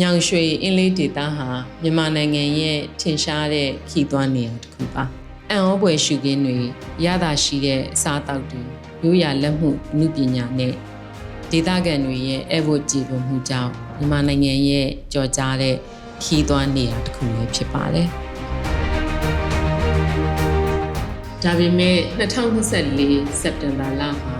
ညောင်ရွှေအင်းလေးဒေသဟာမြန်မာနိုင်ငံရဲ့ထင်ရှားတဲ့ခီးသွွားနေရာတစ်ခုပါအံ့ဩဖွယ်ရှုခင်းတွေရတာရှိတဲ့အစားအသောက်တွေရိုးရာလက်မှုအမှုပညာနဲ့ဒေသခံတွေရဲ့အဖို့ကြည်ပုံမှုကြောင့်မြန်မာနိုင်ငံရဲ့ကြော်ကြားတဲ့ခီးသွွားနေရာတစ်ခုလည်းဖြစ်ပါတယ်ဒါပေမဲ့2024စက်တင်ဘာလမှာ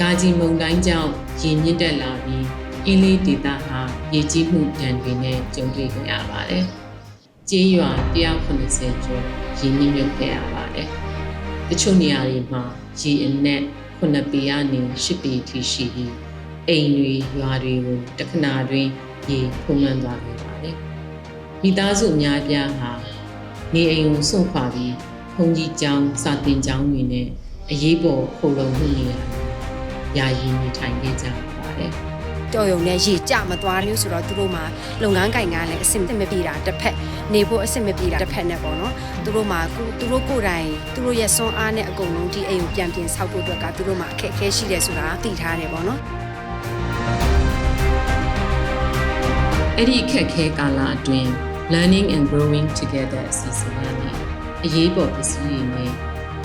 ဂါဂျီမုန်တိုင်းကြောင့်ရေမြင့်တက်လာပြီးအင်းလေးဒေသဟာ ရေကြီးမှုဒဏ်တွေနဲ့ကြုံတွေ့ခဲ့ရပါတယ်။ကြေးရွာ190ကျော်ရေမြင့်မြုပ်ခဲ့ရပါတယ်။တချို့နေရာတွေမှာရေအနက်9ပေကနေ10ပေထိရှိပြီးအိမ်တွေရွာတွေကိုတခဏတွင်ရေဖုံးလွှမ်းသွားခဲ့ပါတယ်။မိသားစုအများပြားဟာနေအိမ်ကိုစွန့်ခွာပြီးဘုံကြီးကျောင်းစာသင်ကျောင်းတွေနဲ့အရေးပေါ်ခိုလုံမှုနေရာတွေယာယီနေထိုင်ခဲ့ကြပါတယ်။ တော်ရုံနဲ့ရေကြမသွားလို့ဆိုတော့သူတို့မှာလုပ်ငန်းကင်ကလည်းအဆင်မပြေတာတစ်ဖက်နေဖို့အဆင်မပြေတာတစ်ဖက်နဲ့ပေါ့နော်သူတို့မှာကိုသူတို့ကိုယ်တိုင်သူတို့ရဲ့စွမ်းအားနဲ့အကုန်လုံးဒီအိမ်ကိုပြန်ပြင်ဆောက်ဖို့အတွက်ကသူတို့မှာအခက်အခဲရှိတယ်ဆိုတာသိထားတယ်ပေါ့နော်အဲ့ဒီအခက်ခဲကာလအတွင်း learning and growing together အစီအစဉ်ကနေအရေးပေါ်ပစ္စည်းတွေနဲ့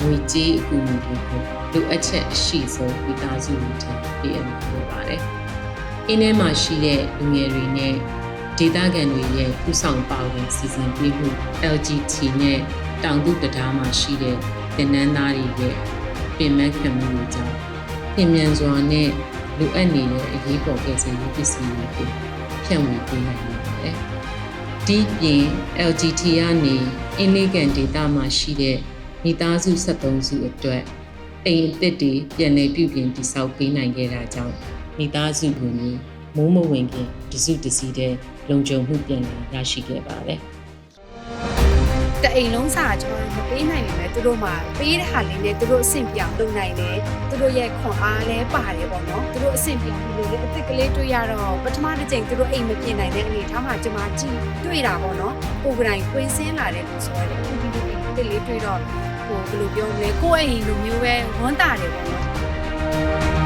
ငွေကြေးအကူအညီတွေကိုလိုအပ်ချက်အရှိဆုံးမိသားစုတွေထံပေးအပ်နေပါတယ်။ အင်းထဲမှာရှိတဲ့လူငယ်တွေနဲ့ဒေသခံတွေရဲ့ပူဆောင်ပါဝင်စီစဉ်ပေးမှု LGT နဲ့တောင်သူတံတားမှာရှိတဲ့သင်တန်းသားတွေရဲ့ပြင်ပန်းခံမှုတွေကြောင့်ပြင်မြန်စွာနဲ့လိုအပ်နေတဲ့အရေးပေါ်ကယ်ဆယ်ရေးပစ္စည်းတွေကိုဖြန့်ဝေပေးနိုင်ပါတယ်။ဒီပြင် LGT ကနေအင်းလေးကန်ဒေတာမှာရှိတဲ့မိသားစု73စုအတွက်အိမ်အသစ်တွေပြန်လည်ပြုပြင်တည်ဆောက်ပေးနိုင်ခဲ့တာကြောင့် မိသားစုဝင်ကြီးမိုးမဝင်ခင်တစုတစည်းတဲ့လုံခြုံမှုပြန်လည်ရရှိခဲ့ပါတယ်။တအိမ်လုံးစာကျွန်တော်မပေးနိုင်ပေမဲ့သူတို့မှာပေးတဲ့ဟာလေးနဲ့သူတို့အဆင်ပြေအောင်လုပ်နိုင်တယ်သူတို့ရဲ့ခွန်အားလည်းပါတယ်ပေါ့နော်သူတို့အဆင်ပြေအောင်လုပ်လို့အစ်စ်ကလေးတွေ့ရတော့ပထမတစ်ချိန်သူတို့အိမ်မပြင်နိုင်တဲ့အနေထားမှာကျွန်မကြည့်တွေ့တာပေါ့နော်ကိုယ်ကတိုင်ကွင်းစင်းလာတဲ့လူဆိုတော့အခုဒီလိုအိမ်တစ်လေးတွေ့တော့ဟိုဘယ်လိုပြောမလဲကိုယ့်အိမ်လိုမျိုးပဲဝမ်းတာတယ်ပေါ့နော်